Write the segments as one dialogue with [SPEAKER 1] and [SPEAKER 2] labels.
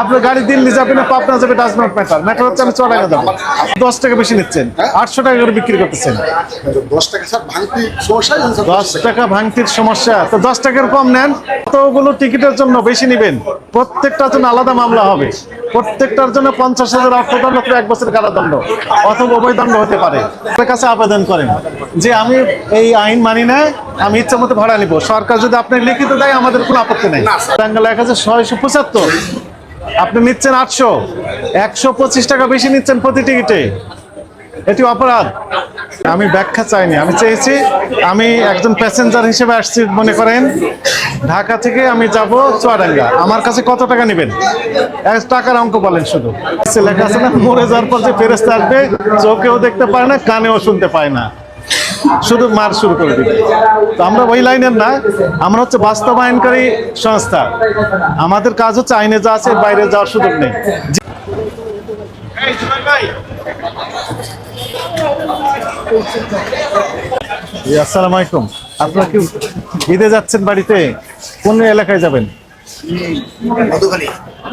[SPEAKER 1] আপনার গাড়ি দিল্লি যাবে না পাবনা যাবে ডাজ নট ম্যাটার ম্যাটার হচ্ছে আমি চড়াঙ্গা যাব দশ টাকা বেশি নিচ্ছেন। আটশো টাকা করে বিক্রি করতেছেন।
[SPEAKER 2] দশ টাকা স্যার ভাঙতি সমস্যা
[SPEAKER 1] দশ টাকা ভাঙতির সমস্যা। তো দশ টাকার কম নেন। কতগুলো টিকিটের জন্য বেশি নেবেন? প্রত্যেকটার জন্য আলাদা মামলা হবে। প্রত্যেকটার জন্য পঞ্চাশ হাজার অর্থদণ্ড অথবা এক বছর কারাদণ্ড। অথবা অবৈদণ্ড হতে পারে। আপনার কাছে আবেদন করেন যে আমি এই আইন মানি না আমি ইচ্ছা মতো ভাড়া নিব। সরকার যদি আপনার লিখিত দেয় আমাদের কোনো আপত্তি নেই। টাঙ্গা লেখা আছে ছয়শো পঁচাত্তর। আপনি নিচ্ছেন আটশো। একশো পঁচিশ টাকা বেশি নিচ্ছেন প্রতি টিকিটে। এটি অপরাধ। আমি ব্যাখ্যা চাইনি, আমি চেয়েছি আমি একজন প্যাসেঞ্জার হিসেবে আসছি মনে করেন। ঢাকা থেকে আমি যাব চুয়াডাঙ্গা। আমার কাছে কত টাকা নেবেন? এক টাকার অঙ্ক বলেন শুধু। লেখা আছে না, মরে যাওয়ার পর যে ফেরেস্তা আসবে, চোখেও দেখতে পায় না, কানেও শুনতে পায় না। শুধু মার শুরু করে দিবে। তো আমরা ওই লাইনের না, আমরা হচ্ছে বাস্তবায়নকারী সংস্থা। আমাদের কাজ হচ্ছে আইনে যা আছে, বাইরে যাওয়ার সুযোগ নেই। আসসালামু আলাইকুম। আপনারা কি ঈদে যাচ্ছেন বাড়িতে? কোন এলাকায় যাবেন?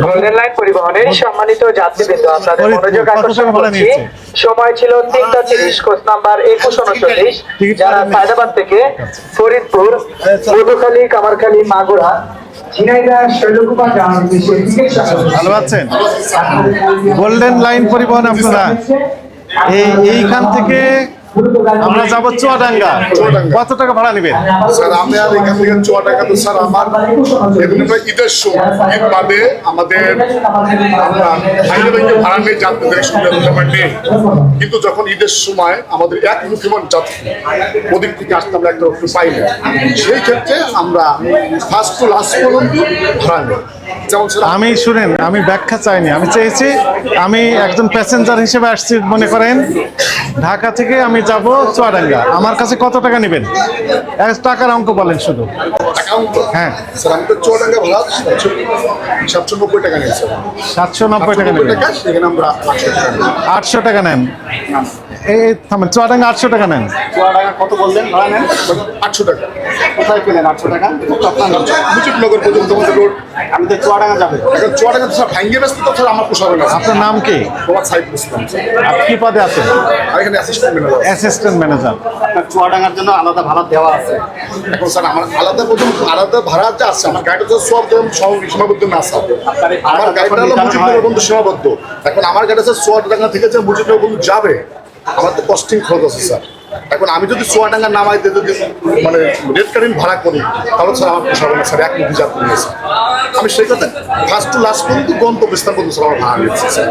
[SPEAKER 3] গোল্ডেন লাইন পরিবহনের সম্মানিত যাত্রীবৃন্দ আপনাদের মনোযোগ আকর্ষণ করছি। সময় ছিল তিনটা তিরিশ কোচ নাম্বার একুশ উনচল্লিশ। যারা? সায়দাবাদ থেকে ফরিদপুর মধুখালী কামারখালী মাগুরা
[SPEAKER 1] ভালো আছেন? গোল্ডেন লাইন পরিবহন আপনারা এই এইখান থেকে আমরা যাব চুয়াডাঙ্গা। কত টাকা ভাড়া নেবেন?
[SPEAKER 2] স্যার, আমি আর এখান থেকে চুয়া টাকা তো, স্যার, আমার ঈদের সময়, ঈদ বাদে আমাদের ব্যাংকে ভাড়া নিয়ে যাত্রীদের সুবিধা দিতে পারি কিন্তু যখন ঈদের সময় আমাদের এক মুখিমন যাত্রী ওদিক থেকে আসতে আমরা একটা পাই না সেই ক্ষেত্রে আমরা ফার্স্ট টু লাস্ট পর্যন্ত ভাড়া নিই।
[SPEAKER 1] আমি শুনেন আমি ব্যাখ্যা চাইনি। আমি চেয়েছি আমি একজন প্যাসেঞ্জার হিসেবে আসছি মনে করেন। ঢাকা থেকে আমি যাব চুয়াডাঙ্গা। আমার কাছে কত টাকা নেবেন? এক টাকার অঙ্ক বলেন শুধু। হ্যাঁ।
[SPEAKER 2] সাতশো নব্বই টাকা
[SPEAKER 1] নেবেন।
[SPEAKER 2] আটশো টাকা
[SPEAKER 1] নেন। এই এই থামেন চুয়াডাঙ্গা আটশো টাকা নেন।
[SPEAKER 4] চুয়াডাঙ্গা কত বললেন? ভাড়া নেন?
[SPEAKER 2] আটশো টাকা।
[SPEAKER 4] কোথায় পেলেন আটশো টাকা? আপনার
[SPEAKER 2] মুজিবনগর পর্যন্ত আমাদের রোড।
[SPEAKER 4] আমি তো চুয়াডাঙ্গা যাবে।
[SPEAKER 2] চুয়াডাঙ্গা তো স্যার ভাঙ্গে ব্যস্ত তো স্যার আমার পোষাবে না।
[SPEAKER 1] আপনার নাম কি?
[SPEAKER 2] তোমার সাইড
[SPEAKER 1] আপনি কি পদে আছেন?
[SPEAKER 2] এখানে অ্যাসিস্ট্যান্ট ম্যানেজার
[SPEAKER 1] অ্যাসিস্ট্যান্ট ম্যানেজার
[SPEAKER 4] আপনার চুয়াডাঙ্গার জন্য আলাদা ভাড়া দেওয়া আছে।
[SPEAKER 2] এখন স্যার আমার আলাদা প্রথম আলাদা ভাড়া যে আছে আমার গাড়িটা তো সব ধরুন সীমাবদ্ধ না স্যার আমার গাড়িটা হলো মুজিবনগর
[SPEAKER 4] হয়-
[SPEAKER 2] সীমাবদ্ধ। এখন আমার গাড়িটা স্যার চুয়াডাঙ্গা থেকে যে মুজিবনগর যাবে আমার তো কস্টিং খরচ আছে স্যার। এখন আমি যদি চুয়াডাঙ্গা নামাইতে যদি মানে রেড কারিন ভাড়া করি তাহলে স্যার আমার পোষাবে না স্যার এক মুখী যাত্রী নিয়ে স্যার আমি সেই কথা ফার্স্ট টু লাস্ট পর্যন্ত গন্তব্যস্থান পর্যন্ত স্যার আমার ভাড়া নিয়েছি স্যার।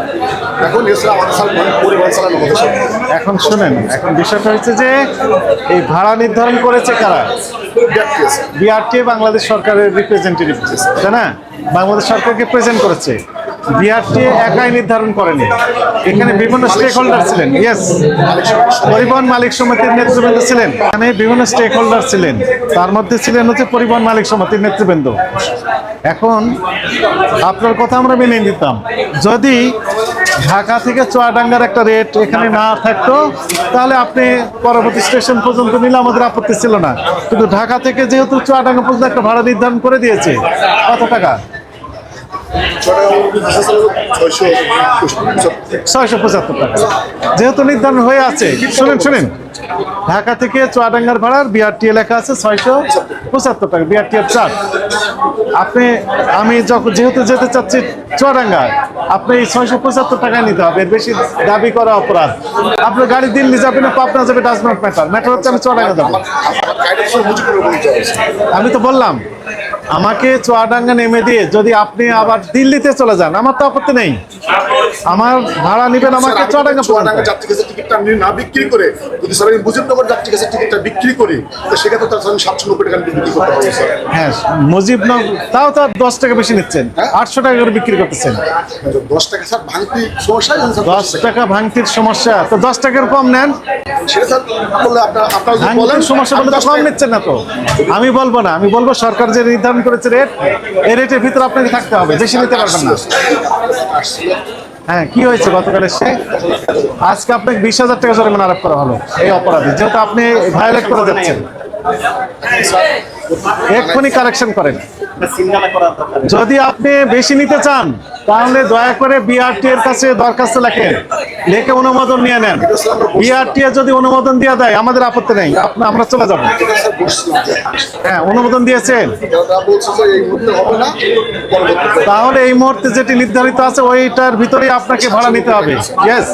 [SPEAKER 2] এখন এছাড়া আমাদের স্যার মানে পরিবার চালানো আমাদের স্যার।
[SPEAKER 1] এখন শোনেন এখন বিষয়টা হচ্ছে যে এই ভাড়া নির্ধারণ করেছে কারা?
[SPEAKER 2] ব্যক্তি আছে।
[SPEAKER 1] বিআরটি বাংলাদেশ সরকারের রিপ্রেজেন্টেটিভ তাই না? বাংলাদেশ সরকারকে প্রেজেন্ট করেছে। বিআরটি একাই নির্ধারণ করেনি। এখানে বিভিন্ন স্টেক হোল্ডার ছিলেন। ইয়েস পরিবহন মালিক সমিতির নেতৃবৃন্দ ছিলেন। এখানে বিভিন্ন স্টেক হোল্ডার ছিলেন। তার মধ্যে ছিলেন হচ্ছে পরিবহন মালিক সমিতির নেতৃবৃন্দ। এখন আপনার কথা আমরা মেনে নিতাম। যদি ঢাকা থেকে চুয়াডাঙ্গার একটা রেট এখানে না থাকতো, তাহলে আপনি পরবর্তী স্টেশন পর্যন্ত নিলে আমাদের আপত্তি ছিল না। কিন্তু ঢাকা থেকে যেহেতু চুয়াডাঙ্গা পর্যন্ত একটা ভাড়া নির্ধারণ করে দিয়েছে, কত টাকা?
[SPEAKER 2] ছয়শো
[SPEAKER 1] পঁচাত্তর টাকা। যেহেতু নির্ধারণ হয়ে আছে, শুনেন শুনেন। ঢাকা থেকে চুয়াডাঙ্গার ভাড়ার বিআরটি লেখা আছে ছয়শো পঁচাত্তর টাকা বিআরটি এর চার্জ আপনি, আমি যখন যেহেতু যেতে চাচ্ছি চুয়াডাঙ্গা আপনি এই ছয়শো পঁচাত্তর টাকায় নিতে হবে। এর বেশি দাবি করা অপরাধ। আপনার গাড়ি দিল্লি যাবে না, পাবনা যাবে ডাজ নট ম্যাটার। ম্যাটার হচ্ছে আমি চুয়াডাঙ্গা যাবে। আমি তো বললাম আমাকে চুয়াডাঙ্গা নেমে দিয়ে যদি আপনি আবার দিল্লিতে চলে যান আমার তো আপত্তি নেই। আমার ভাড়া নেবেন আমাকে চুয়াডাঙ্গা
[SPEAKER 2] চুয়াডাঙ্গা যাত্রী কাছে টিকিটটা আমি না বিক্রি করে যদি স্যার আমি মুজিবনগর যাত্রী কাছে টিকিটটা বিক্রি করি তো সেক্ষেত্রে তার আমি সাতশো নব্বই টাকা বিক্রি করতে পারব স্যার।
[SPEAKER 1] হ্যাঁ মুজিবনগর তাও তো দশ টাকা বেশি নিচ্ছেন।
[SPEAKER 2] হ্যাঁ?
[SPEAKER 1] আটশো টাকা করে বিক্রি করতেছেন।
[SPEAKER 2] দশ টাকা স্যার ভাঙতি সমস্যা
[SPEAKER 1] দশ টাকা ভাঙতির সমস্যা। তো দশ টাকার কম নেন।
[SPEAKER 2] সেটা স্যার বললে আপনার আপনার
[SPEAKER 1] সমস্যা বলে কম নিচ্ছেন না তো। আমি বলব না আমি বলব সরকার যে নির্ধারণ করেছে রেট এই রেটের ভিতরে আপনাকে থাকতে হবে, বেশি নিতে পারবেন না। হ্যাঁ কি হয়েছে গতকাল এসে আজকে আপনাকে বিশ হাজার টাকা জরিমানা আরোপ করা হলো, এই অপরাধে যেহেতু আপনি ভায়োলেট করে যাচ্ছেন এক্ষুনি কারেকশন করেন। যদি আপনি বেশি নিতে চান, তাহলে দয়া করে বিআরটি এর কাছে দরখাস্ত লেখেন। লেখে অনুমোদন নিয়ে নেন। বিআরটি যদি অনুমোদন দিয়ে দেয়, আমাদের আপত্তি নেই। আমরা চলে যাব। হ্যাঁ অনুমোদন দিয়েছেন। তাহলে এই মুহূর্তে যেটি নির্ধারিত আছে, ওইটার ভিতরেই আপনাকে ভাড়া নিতে হবে। ইয়েস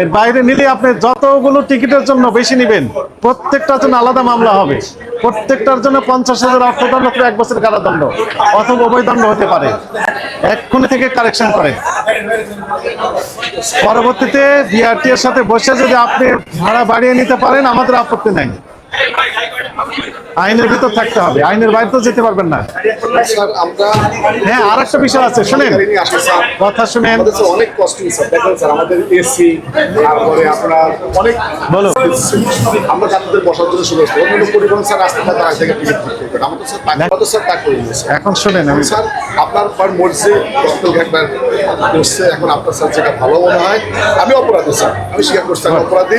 [SPEAKER 1] এর বাইরে নিলে আপনি যতগুলো টিকিটের জন্য বেশি নেবেন, প্রত্যেকটার জন্য আলাদা মামলা হবে। প্রত্যেকটার জন্য পঞ্চাশ হাজার অর্থদণ্ড অথবা এক বছর কারাদণ্ড অথবা অবৈদণ্ড হতে পারে। এক্ষুনি থেকে কারেকশন করে। পরবর্তীতে বিআরটি এর সাথে বসে যদি আপনি ভাড়া বাড়িয়ে নিতে পারেন, আমাদের আপত্তি নাই। আইনের ভিতর থাকতে হবে। আইনের বাইরে তো যেতে পারবেন না। হ্যাঁ আর একটা বিষয় আছে শুনেন। কথা শুনেন।
[SPEAKER 2] অনেক কস্টিং স্যার দেখেন স্যার আমাদের এসি তারপরে আপনার অনেক
[SPEAKER 1] বলো।
[SPEAKER 2] আমরা যাত্রীদের বসার জন্য সুযোগ অন্যান্য পরিবহন স্যার তারা থেকে টিকিট আমরা তো স্যার তা- আমরা তো স্যার তা করি
[SPEAKER 1] এখন শুনেন আমি
[SPEAKER 2] স্যার আপনার পার মরছে একবার করছে এখন আপনার স্যার যেটা ভালো মনে হয় আমি অপরাধী স্যার আমি স্বীকার করছি অপরাধী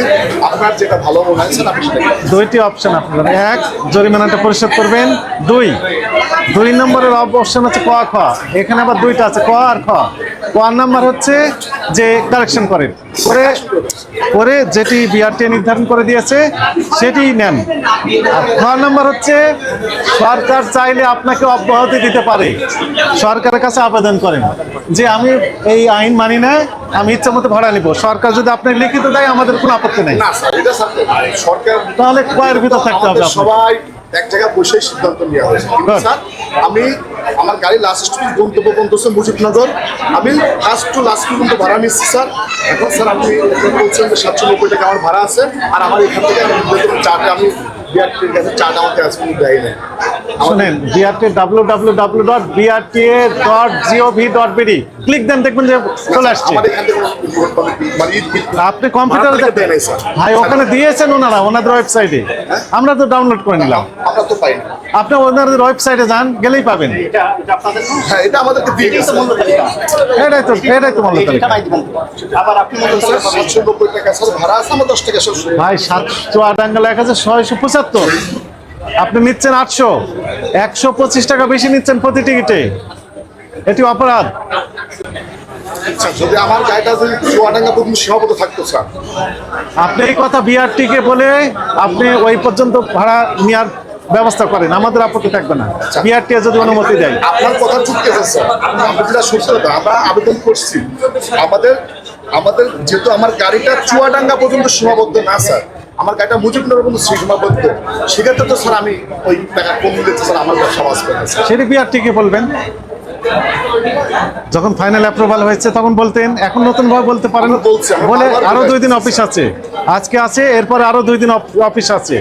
[SPEAKER 2] আপনার যেটা ভালো মনে হয় স্যার আপনি
[SPEAKER 1] দুইটি অপশন আপনার এক জরিমানাটা পরিশোধ করবেন। দুই দুই নম্বরের অপশন হচ্ছে ক খ। এখানে আবার দুইটা আছে ক আর খ। ক নাম্বার হচ্ছে যে কারেকশন করেন। করে করে যেটি বিআরটি নির্ধারণ করে দিয়েছে সেটি নেন। আর খ নাম্বার হচ্ছে সরকার চাইলে আপনাকে অব্যাহতি দিতে পারে। সরকারের কাছে আবেদন করেন। যে আমি এই আইন মানি না আমি ইচ্ছা মতো ভাড়া নিব। সরকার যদি আপনাকে লিখিত দেয় আমাদের কোনো আপত্তি নেই। তাহলে কয়ের ভিতর থাকতে হবে
[SPEAKER 2] সবাই এক জায়গায় বসে সিদ্ধান্ত নেওয়া হয়েছে। কিন্তু স্যার আমি আমার গাড়ি লাস্ট গন্তব্য পর্যন্ত মুজিবনগর। আমি ফার্স্ট টু লাস্ট পর্যন্ত ভাড়া নিচ্ছি স্যার। এখন স্যার আপনি বলছেন যে সাতশো নব্বই টাকা আমার ভাড়া আছে আর আমার এখান থেকে যেহেতু আমি বিআরটির কাছে চার্ট আমাকে আজকে দেয় নাই।
[SPEAKER 1] শুনেন BRT W W W dot BRTA dot GOV dot BD click দেন দেখবেন যে চলে আসছে
[SPEAKER 2] মানে
[SPEAKER 1] আপনি কম্পিউটারে ভাই ওখানে দিয়েছেন ওনারা ওনাদের ওয়েবসাইটে আমরা তো ডাউনলোড করে নিলাম।
[SPEAKER 2] আমরা তো পাই না।
[SPEAKER 1] আপনি ওনাদের ওয়েবসাইটে যান গেলেই পাবেন।
[SPEAKER 4] এটা এটা আপনাদের না?
[SPEAKER 2] হ্যাঁ এটা আমাদেরকে দিয়ে
[SPEAKER 4] এটাই তো।
[SPEAKER 1] এটাই তো মূল্য।
[SPEAKER 2] সাতশো আছে হয়ে
[SPEAKER 1] ভাই সাতশো আটাঙ্গাল এক হাজার ছয়শো পঁচাত্তর। আপনি নিচ্ছেন আটশো। একশো পঁচিশ টাকা বেশি নিচ্ছেন প্রতি টিকিটে। এটি অপরাধ।
[SPEAKER 2] আচ্ছা, যদি আমার গাড়িটা যদি চুয়াডাঙ্গা পর্যন্ত সীমাবদ্ধ থাকতো স্যার?
[SPEAKER 1] আপনি এই কথা বলে আপনি ওই পর্যন্ত ভাড়া নেওয়ার ব্যবস্থা করেন। আমাদের আপত্তি থাকবে না। বিআরটি যদি অনুমতি দেয়।
[SPEAKER 2] আপনার কথা আছে স্যার। যেটা আমরা আবেদন করছি। আমাদের আমাদের যেহেতু আমার গাড়িটা চুয়াডাঙ্গা পর্যন্ত সীমাবদ্ধ না স্যার। আমার গাড়িটা মুজিবনগর পর্যন্ত সীমাবদ্ধ সেক্ষেত্রে তো স্যার আমি ওই টাকা কম দিতে স্যার আমার ব্যবসা না স্যার।
[SPEAKER 1] সেটি বিআরটি কে বলবেন। যখন ফাইনাল অ্যাপ্রুভাল হয়েছে তখন বলতেন এখন নতুন ভাবে বলতে পারেন বলে
[SPEAKER 2] আরও
[SPEAKER 1] দুই দিন অফিস আছে। আজকে আছে এরপরে আরও দুই দিন অফিস আছে।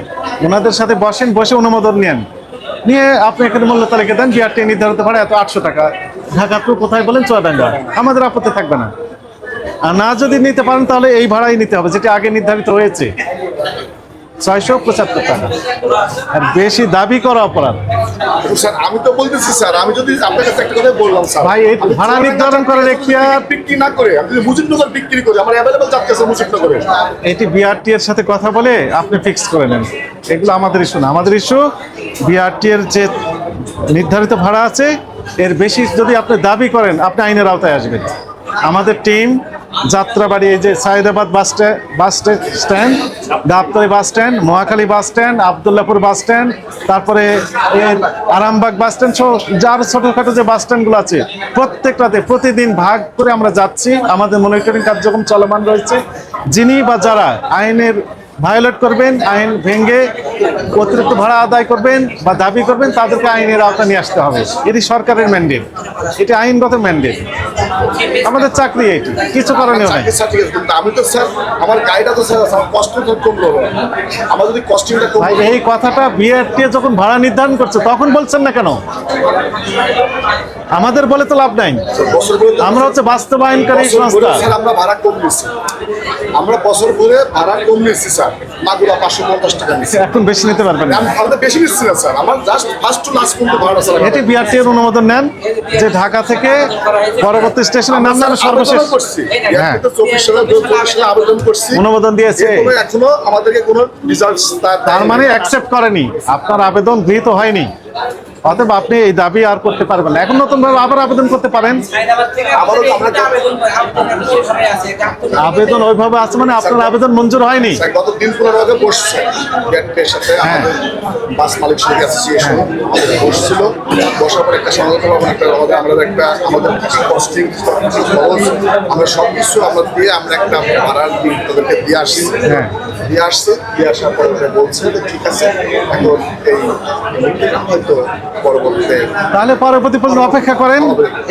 [SPEAKER 1] ওনাদের সাথে বসেন বসে অনুমোদন নেন। নিয়ে আপনি এখানে মূল্য তালিকা দেন বিআরটি নির্ধারিত ভাড়া এত আটশো টাকা। ঢাকা টু কোথায় বলেন চুয়াডাঙ্গা। আমাদের আপত্তি থাকবে না। আর না যদি নিতে পারেন তাহলে এই ভাড়াই নিতে হবে যেটা আগে নির্ধারিত হয়েছে। ছয়শো পঁচাত্তর টাকা। আর বেশি দাবি করা অপরাধ।
[SPEAKER 2] স্যার আমি তো বলতেছি স্যার আমি যদি আপনার কাছে একটা কথাই বললাম স্যার।
[SPEAKER 1] ভাই, এই ভাড়া নির্ধারণ করার এখতিয়ার-
[SPEAKER 2] বিক্রি না করে আমি যদি মুজিবনগর বিক্রি করি আমার অ্যাভেলেবল যাচ্ছে মুজিবনগরে।
[SPEAKER 1] এটি বিআরটি এর সাথে কথা বলে আপনি ফিক্স করে নেন। এগুলো আমাদের ইস্যু না। আমাদের ইস্যু বিআরটি এর যে নির্ধারিত ভাড়া আছে এর বেশি যদি আপনি দাবি করেন আপনি আইনের আওতায় আসবেন। আমাদের টিম যাত্রাবাড়ি, এই যে Sayedabad bus bus stand Gabtoli bus stand, Mohakhali bus stand, Abdullahpur bus stand, তারপরে আরামবাগ বাস স্ট্যান্ড সহ যার ছোটোখাটো যে বাস স্ট্যান্ডগুলো আছে, প্রত্যেকটাতে প্রতিদিন ভাগ করে আমরা যাচ্ছি। আমাদের মনিটরিং কার্যক্রম চলমান রয়েছে। যিনি বা যারা আইনের ভায়োলেট করবেন আইন ভেঙে অতিরিক্ত ভাড়া আদায় করবেন বা দাবি করবেন তাদেরকে আইনের আওতা নিয়ে আসতে হবে। এটি সরকারের ম্যান্ডেট এটি আইনগত ম্যান্ডেট আমাদের চাকরি এটি কিছু করণীয় নাই।
[SPEAKER 2] আমি তো স্যার আমার গাড়িটা তো স্যার কষ্ট কমলো আমার যদি কস্টিংটা
[SPEAKER 1] ভাই এই কথাটা বিআরটি যখন ভাড়া নির্ধারণ করছে তখন বলছেন না কেন? আমাদের বলে তো লাভ নাই। আমরা হচ্ছে বাস্তবায়নকারী সংস্থা।
[SPEAKER 2] আমরা ভাড়া কম নিচ্ছি। আমরা বছর ভরে ভাড়া কম নিচ্ছি স্যার। মাগুরা পাঁচশো পঞ্চাশ টাকা নিচ্ছি।
[SPEAKER 1] এখন বেশি নিতে পারবেন না।
[SPEAKER 2] আমি- আমরা বেশি নিচ্ছি না স্যার। আমার জাস্ট ফার্স্ট টু লাস্ট পর্যন্ত ভাড়া স্যার
[SPEAKER 1] এটি বিআরটি এর অনুমোদন নেন যে ঢাকা থেকে পরবর্তী স্টেশনের নাম না সর্বশেষ
[SPEAKER 2] করছি।
[SPEAKER 1] হ্যাঁ।
[SPEAKER 2] চব্বিশ সালে চব্বিশ সালে আবেদন করছি।
[SPEAKER 1] অনুমোদন দিয়েছে।
[SPEAKER 2] এখনও আমাদেরকে কোনো রেজাল্ট
[SPEAKER 1] তার মানে অ্যাকসেপ্ট করেনি। আপনার আবেদন গৃহীত হয়নি। অতএব আপনি এই দাবি আর করতে পারবেন না। এখন নতুন ভাবে আবার আবেদন করতে পারেন। আবেদন ওইভাবে আছে মানে আপনার আবেদন মঞ্জুর হয়নি?
[SPEAKER 2] গত দিন পনেরো আগে বসছে। ব্যাংকের সাথে
[SPEAKER 1] হ্যাঁ।
[SPEAKER 2] বাস মালিক অ্যাসোসিয়েশন আমাদের বসছিল। বসার পর একটা আমাদের আমরা একটা আমাদের কিছু কস্টিং খরচ আমরা সব কিছু আমরা দিয়ে আমরা একটা ভাড়ার দিন তাদেরকে দিয়ে আসি
[SPEAKER 1] হ্যাঁ।
[SPEAKER 2] দিয়ে আসছে দিয়ে আসার পর ওরা বলছে যে ঠিক আছে এখন এই মিটিংটা হয়তো পরবর্তীতে
[SPEAKER 1] তাহলে পরবর্তী পর্যন্ত অপেক্ষা করেন।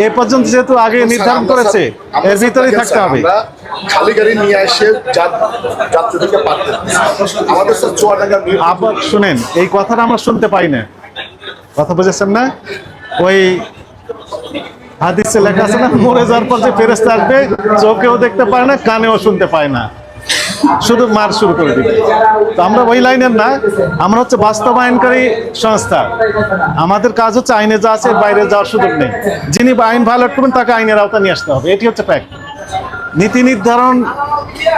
[SPEAKER 1] এ পর্যন্ত যেহেতু আগে নির্ধারণ করেছে এর ভিতরেই থাকতে হবে।
[SPEAKER 2] খালি গাড়ি নিয়ে যাত্রীদেরকে আমাদের স্যার চুয়াডাঙ্গা
[SPEAKER 1] আবার শুনেন এই কথাটা আমরা শুনতে পাই না। কথা বুঝেছেন না? ওই হাদিসে লেখা আছে না মরে যাওয়ার পর যে ফেরেস্তা আসবে চোখেও দেখতে পায় না কানেও শুনতে পায় না। শুধু মার শুরু করে দিবে। তো আমরা ওই লাইনের না, আমরা হচ্ছে বাস্তবায়নকারী সংস্থা। আমাদের কাজ হচ্ছে আইনে যা আছে, বাইরে যাওয়ার সুযোগ নেই। যিনি আইন ভায়োলেট করবেন, তাকে আইনের আওতা নিয়ে আসতে হবে। এটি হচ্ছে ফ্যাক্ট নীতি নির্ধারণ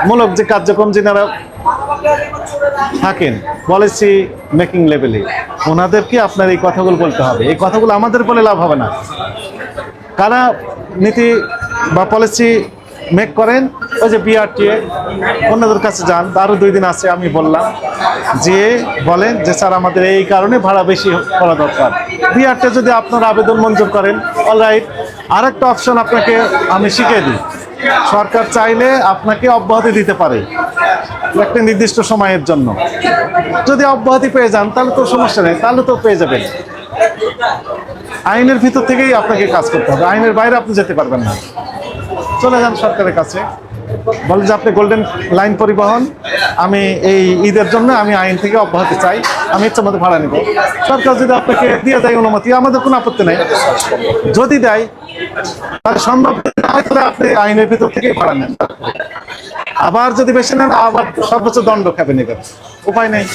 [SPEAKER 1] মূলক যে কার্যক্রম যিনারা থাকেন পলিসি মেকিং লেভেলে ওনাদেরকে আপনার এই কথাগুলো বলতে হবে। এই কথাগুলো আমাদের বলে লাভ হবে না। কারা নীতি বা পলিসি মেক করেন। ওই যে বিআরটিএ অন্যদের কাছে যান। আরও দুই দিন আছে, আমি বললাম। যে বলেন যে, স্যার, আমাদের এই কারণে ভাড়া বেশি করা দরকার। বিআরটি যদি আপনার আবেদন মঞ্জুর করেন অলরাইট আরেকটা অপশন আপনাকে আমি শিখিয়ে দিই। সরকার চাইলে আপনাকে অব্যাহতি দিতে পারে একটা নির্দিষ্ট সময়ের জন্য। যদি অব্যাহতি পেয়ে যান, তাহলে তো সমস্যা নেই, তাহলে তো পেয়ে যাবেন। আইনের ভিতর থেকেই আপনাকে কাজ করতে হবে। আইনের বাইরে আপনি যেতে পারবেন না। চলে যান সরকারের কাছে। বলেন যে, আপনি গোল্ডেন লাইন পরিবহন, আমি এই ঈদের জন্য আমি আইন থেকে অব্যাহতি চাই। আমি ইচ্ছা মতো ভাড়া নেব। সরকার যদি আপনাকে দিয়ে দেয় অনুমতি, আমাদের কোনো আপত্তি নেই। যদি দেয়, তাহলে সম্ভব আপনি আইনের ভিতর থেকেই ভাড়া নেন। আবার যদি বেশি নেন, আবার সর্বোচ্চ দণ্ড খাবে নেবেন। উপায় নেই।